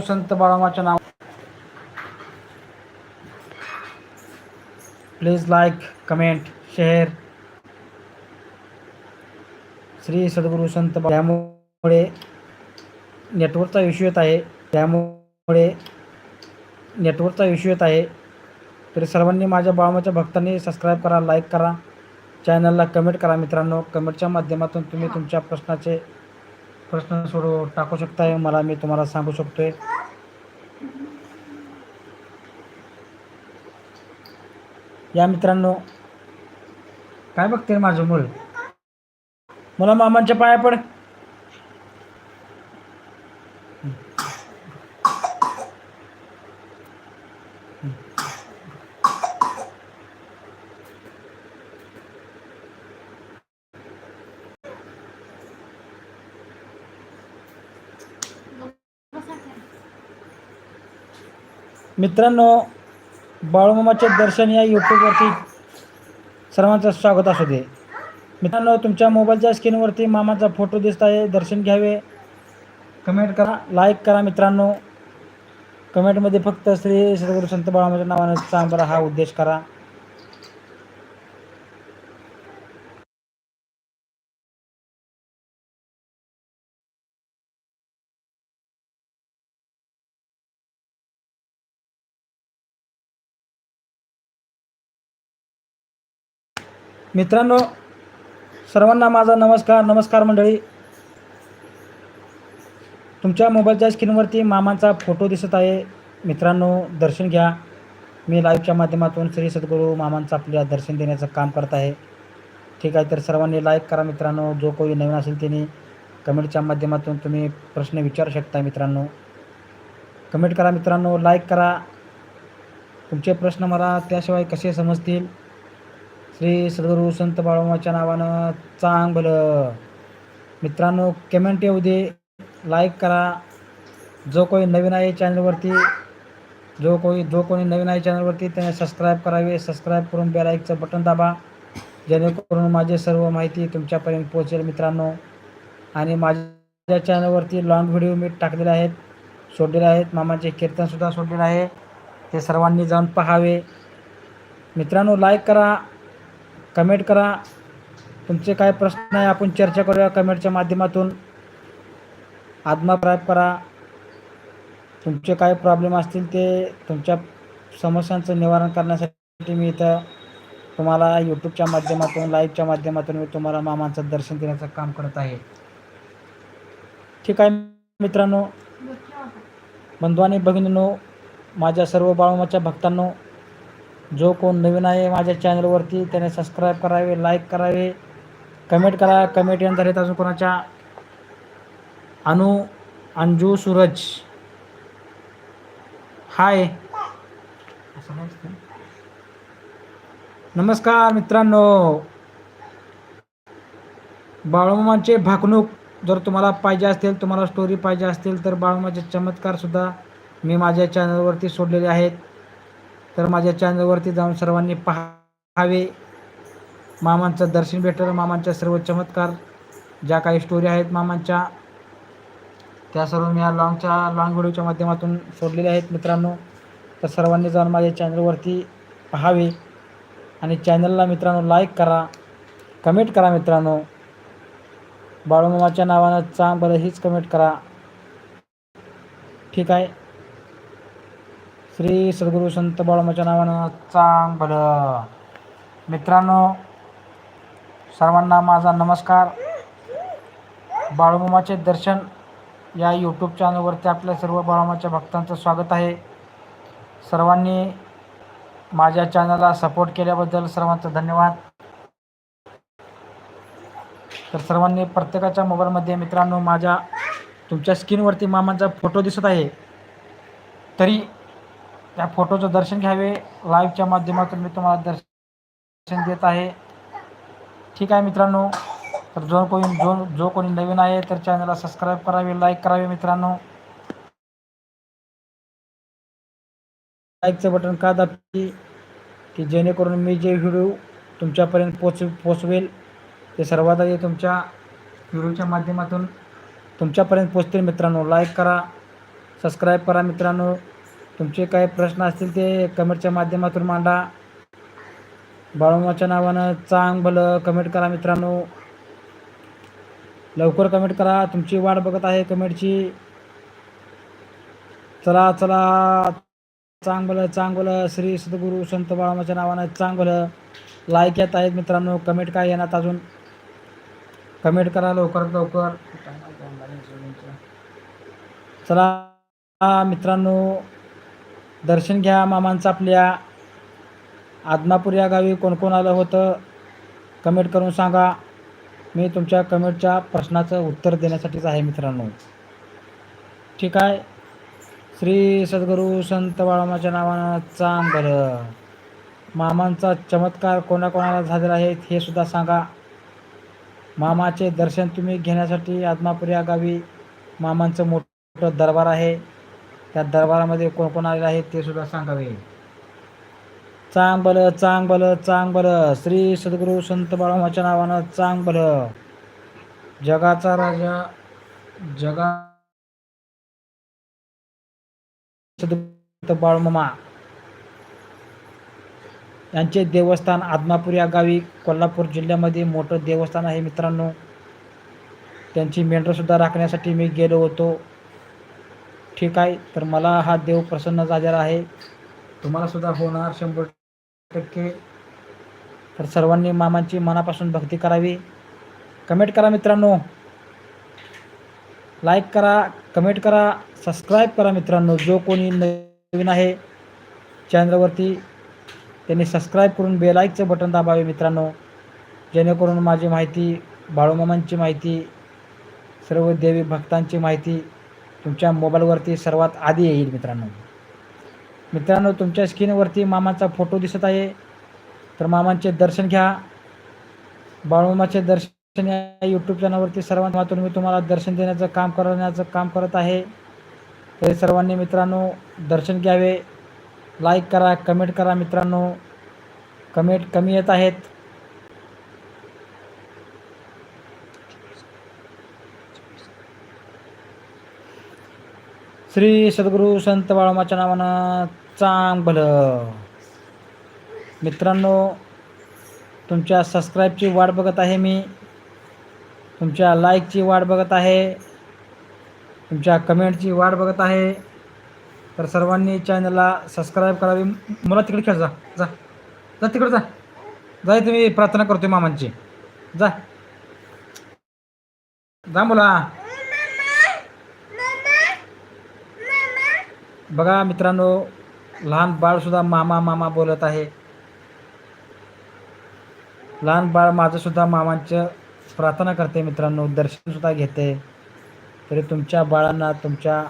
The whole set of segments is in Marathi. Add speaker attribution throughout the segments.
Speaker 1: संत बाळामाच्या नाव please like comment share Shri सद्गुरू संत त्यामुळे नेटवर्कचा इश्यू येत आहे. त्यामुळे नेटवर्कचा इश्यू येत आहे. तरी सर्वांनी माझ्या बाळमाच्या भक्तांनी सबस्क्राईब करा लाईक करा. चॅनलला कमेंट करा मित्रांनो. कमेंटच्या माध्यमातून तुम्ही तुमच्या प्रश्नाचे प्रश्न सोडव टाकू शकताय मला मी तुम्हाला सांगू शकतोय. या मित्रांनो काय बघते माझं मूल मला मामांच्या पाया पड. मित्रांनो बाळूमामाचे दर्शन या यूट्यूबवरती सर्वांचं स्वागत असू दे. मित्रांनो तुमच्या मोबाईलच्या स्क्रीनवरती मामाचा फोटो दिसत आहे. दर्शन घ्यावे. कमेंट करा लाईक करा मित्रांनो. कमेंटमध्ये फक्त श्री सद्गुरू संत बाळामाच्या नावानं सांग हा उद्देश करा. मित्रांनो सर्वांना माझा नमस्कार नमस्कार मंडळी. तुमच्या मोबाईलच्या स्क्रीनवरती मामांचा फोटो दिसत आहे. मित्रांनो दर्शन घ्या. मी लाईव्हच्या माध्यमातून श्री सद्गुरू मामांचं आपल्या दर्शन देण्याचं काम करत आहे. ठीक आहे तर सर्वांनी लाईक करा मित्रांनो. जो कोणी नवीन असेल त्यांनी कमेंटच्या माध्यमातून तुम्ही प्रश्न विचारू शकता मित्रांनो. कमेंट करा मित्रांनो लाईक करा. तुमचे प्रश्न मला त्याशिवाय कसे समजतील? श्री सद्गुरू संत बाळूमाच्या नावानं चांग भलं. मित्रांनो कमेंट येऊ दे. लाईक करा. जो कोणी नवीन आहे चॅनलवरती जो कोणी जो कोणी नवीन आहे चॅनलवरती त्याने सबस्क्राईब करावे. सबस्क्राईब करून बेलाईकचं बटन दाबा. जेणेकरून माझे सर्व माहिती तुमच्यापर्यंत पोहोचेल मित्रांनो. आणि माझ्या चॅनलवरती लॉंग व्हिडिओ मी टाकलेले आहेत सोडलेले आहेत. मामाचे कीर्तनसुद्धा सोडलेलं आहे. ते सर्वांनी जाऊन पहावे. मित्रांनो लाईक करा. कमेंट करा. तुमचे काय प्रश्न आहे आपण चर्चा करूया कमेंटच्या माध्यमातून. आत्मा करा. तुमचे काय प्रॉब्लेम असतील ते तुमच्या समस्यांचं निवारण करण्यासाठी मी इथं तुम्हाला यूट्यूबच्या माध्यमातून लाईव्हच्या माध्यमातून मी तुम्हाला मामांचं दर्शन देण्याचं काम करत आहे. ठीक आहे मित्रांनो. बंधू आणि भगिनींनो माझ्या सर्व बाळूमाच्या भक्तांनो जो कोण नवीन आहे माझ्या चॅनलवरती त्याने सबस्क्राईब करावे लाईक करावे कमेंट करा. कमेंट यानंतर येत अजून कोणाच्या? अनु अंजू सूरज. हाय नमस्कार मित्रांनो. बाळूमामाचे भाकणूक जर तुम्हाला पाहिजे असतील तुम्हाला स्टोरी पाहिजे असतील तर बाळूमाचे चमत्कारसुद्धा मी माझ्या चॅनलवरती सोडलेले आहेत. तर माझ्या चॅनलवरती जाऊन सर्वांनी पाहावे. मामांचं दर्शन भेटेल. मामांच्या सर्व चमत्कार ज्या काही स्टोरी आहेत मामांच्या त्या सर्व मी या लॉंगच्या लॉंग व्हिडिओच्या माध्यमातून सोडलेल्या आहेत मित्रांनो. तर सर्वांनी जाऊन माझ्या चॅनलवरती पाहावे. आणि चॅनलला मित्रांनो लाईक करा. कमेंट करा मित्रांनो. बाळूमामाच्या नावानं चांग बरं हीच कमेंट करा. ठीक आहे? श्री सद्गुरू संत बाळमाच्या नावानं चांग भलं. मित्रांनो सर्वांना माझा नमस्कार. बाळूमामाचे दर्शन या यूट्यूब चॅनलवरती आपल्या सर्व बाळूमाच्या भक्तांचं स्वागत आहे. सर्वांनी माझ्या चॅनलला सपोर्ट केल्याबद्दल सर्वांचं धन्यवाद. तर सर्वांनी प्रत्येकाच्या मोबाईलमध्ये मित्रांनो माझ्या तुमच्या स्क्रीनवरती मामांचा फोटो दिसत आहे. तरी त्या फोटोचं दर्शन घ्यावे. लाईव्हच्या माध्यमातून मी तुम्हाला दर्शन देत आहे. ठीक आहे मित्रांनो. तर जो कोणी जो जो कोणी नवीन आहे तर चॅनलला सबस्क्राईब करावे लाईक करावे मित्रांनो. लाईकचं बटन का दाबते? की जेणेकरून मी जे व्हिडिओ तुमच्यापर्यंत पोच पोचवेल ते सर्वात आधी तुमच्या व्हिडिओच्या माध्यमातून तुमच्यापर्यंत पोचतील मित्रांनो. लाईक करा सबस्क्राईब करा मित्रांनो. तुमचे काही प्रश्न असतील ते कमेंटच्या माध्यमातून मांडा. बाळूमाच्या नावानं चांग भलं कमेंट करा मित्रांनो. लवकर कमेंट करा. तुमची वाट बघत आहे कमेंटची. चला चला. चांग भलं चांग भलं. श्री सद्गुरू संत बाळामाच्या नावानं चांग भलं. लाईक येत आहेत मित्रांनो. कमेंट काय येणार अजून? कमेंट करा लवकरात लवकर. चला मित्रांनो. दर्शन घ्या मामांचं आपल्या. आदमापूर या गावी कोण कोण आलं होतं? कमेंट करून सांगा. मी तुमच्या कमेंटच्या प्रश्नाचं उत्तर देण्यासाठीच आहे मित्रांनो. ठीक आहे. श्री सद्गुरू संत बाळामाच्या नावानं चांग बरं मामांचा चमत्कार कोणाकोणाला झालेला आहे हे सुद्धा सांगा. मामाचे दर्शन तुम्ही घेण्यासाठी आदमापूर या गावी मामांचं मोठं दरबार आहे. त्या दरबारामध्ये कोण कोण आलेलं आहे ते सुद्धा सांगावे. चांग चांगबल चांगबल. चांग श्री सद्गुरू संत बाळामाच्या नावानं चांगबल. जगाचा राजा जगा बाळमामा. यांचे देवस्थान आदमापूर या गावी कोल्हापूर जिल्ह्यामध्ये मोठं देवस्थान आहे मित्रांनो. त्यांची मेंढरंसुद्धा राखण्यासाठी मी गेलो होतो. ठीक आहे तर मला हा देव प्रसन्न झालेला आहे. तुम्हाला सुद्धा होणार शंभर टक्के. तर सर्वांनी मामांची मनापासून भक्ती करावी. कमेंट करा मित्रांनो. लाईक करा कमेंट करा सबस्क्राईब करा मित्रांनो जो कोणी नवीन आहे चॅनलवरती त्यांनी सबस्क्राईब करून बेलाईकचं बटन दाबावे मित्रांनो. जेणेकरून माझी माहिती बाळूमामांची माहिती सर्व देवी भक्तांची माहिती तुमच्या मोबाईलवरती सर्वात आधी येईल मित्रांनो. मित्रांनो तुमच्या स्क्रीनवरती मामाचा फोटो दिसत आहे. तर मामांचे दर्शन घ्या. बाळमामाचे दर्शन या यूट्यूब चॅनलवरती सर्वांतून मी तुम्हाला दर्शन देण्याचं काम करण्याचं काम करत आहे. तरी सर्वांनी मित्रांनो दर्शन घ्यावे. लाईक करा कमेंट करा मित्रांनो. कमेंट कमी येत आहेत. श्री सद्गुरू संत बाळमाच्या नावानं चांग भलं मित्रांनो तुमच्या सबस्क्राईबची वाट बघत आहे मी. तुमच्या लाईकची वाट बघत आहे. तुमच्या कमेंटची वाट बघत आहे. तर सर्वांनी चॅनलला सबस्क्राईब करावी. मला तिकडे खेळ जा. जा. जा तिकडे जा. जा तुम्ही प्रार्थना करतोय मामांची. जा. जा बोला बघा मित्रांनो लहान बाळसुद्धा मामा मामा बोलत आहे. लहान बाळ माझंसुद्धा मामांचं प्रार्थना करते मित्रांनो दर्शनसुद्धा घेते. तरी तुमच्या बाळांना तुमच्या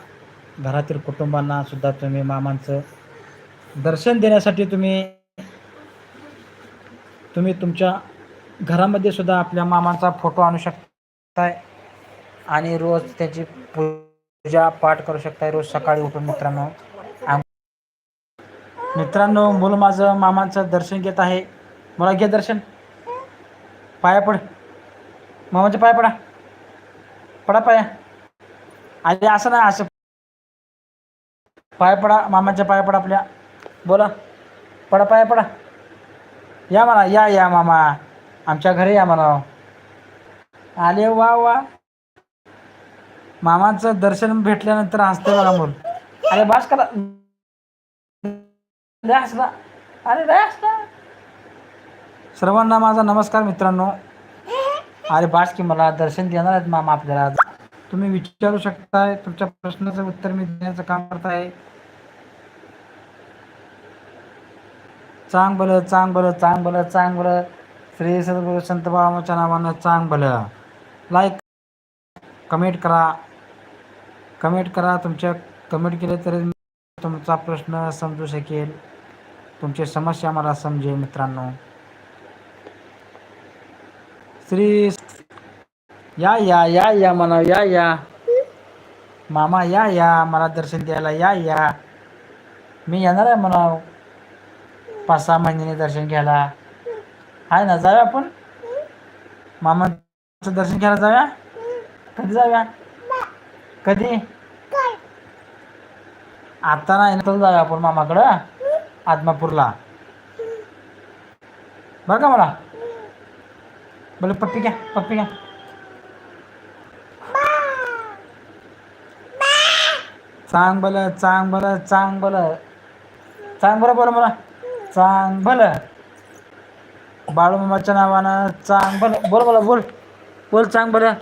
Speaker 1: घरातील कुटुंबांना सुद्धा तुम्ही मामांचं दर्शन देण्यासाठी तुम्ही तुम्ही तुमच्या घरामध्ये सुद्धा आपल्या मामांचा फोटो आणू शकताय. आणि रोज त्याची पूजा पाठ करू शकताय रोज सकाळी उठून मित्रांनो. मित्रांनो मुलं माझं मामांचं दर्शन घेत आहे. मला घे दर्शन. पाया पड. मामाच्या पाया पडा. पडा पाया. आणि असं ना असं पाया पडा मामाच्या पाया पडा आपल्या. बोला. पडा पाया पडा. या म्हणा या या मामा. आमच्या घरी या म्हणा. आले वा वा. मामाचं दर्शन भेटल्यानंतर हसते बघा म्हणून. अरे बास करा. हसला. अरे हसला. सर्वांना माझा नमस्कार मित्रांनो. अरे बास की मला दर्शन देणार आहेत मामा आपल्याला तुम्ही विचारू शकताय तुमच्या प्रश्नाचं उत्तर मी देण्याचं काम करत आहे चांग बलं चांग बलं चांग बलं चांग बलं. श्री सद्गुरु संत बाबाच्या नावानं चांग बलं. लाईक कमेंट करा. कमेंट करा. तुमच्या कमेंट केले तर तुमचा प्रश्न समजू शकेल. तुमची समस्या मला समजेल मित्रांनो. श्री या या या या म्हणा या या. मामा या या. मला दर्शन द्यायला या या. मी येणार आहे म्हणा. पाच सहा महिन्याने दर्शन घ्यायला. आहे ना जाऊया आपण? मामाचं दर्शन घ्यायला जाऊया? कधी जाऊया? कधी? आता नाही ना जाऊया आपण मामाकडं आदमापूरला. बरं का मला? बोले पप्पी घ्या पप्पी घ्या. चांग भलं चांग भलं चांग भलं चांग बरं बरं मला. चांग भलं बाळूमामाच्या नावानं चांग भलं बोल मला बोल. बोल चांग बरं.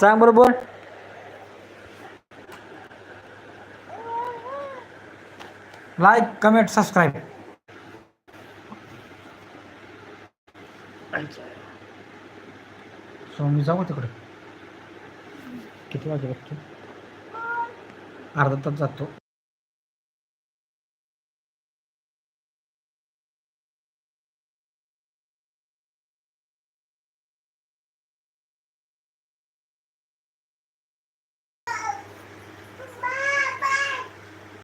Speaker 1: चांग बरं बोल. Like comment subscribe. सो मी जाऊ तिकडे. किती वाजे बघतो अर्धा तास जातो.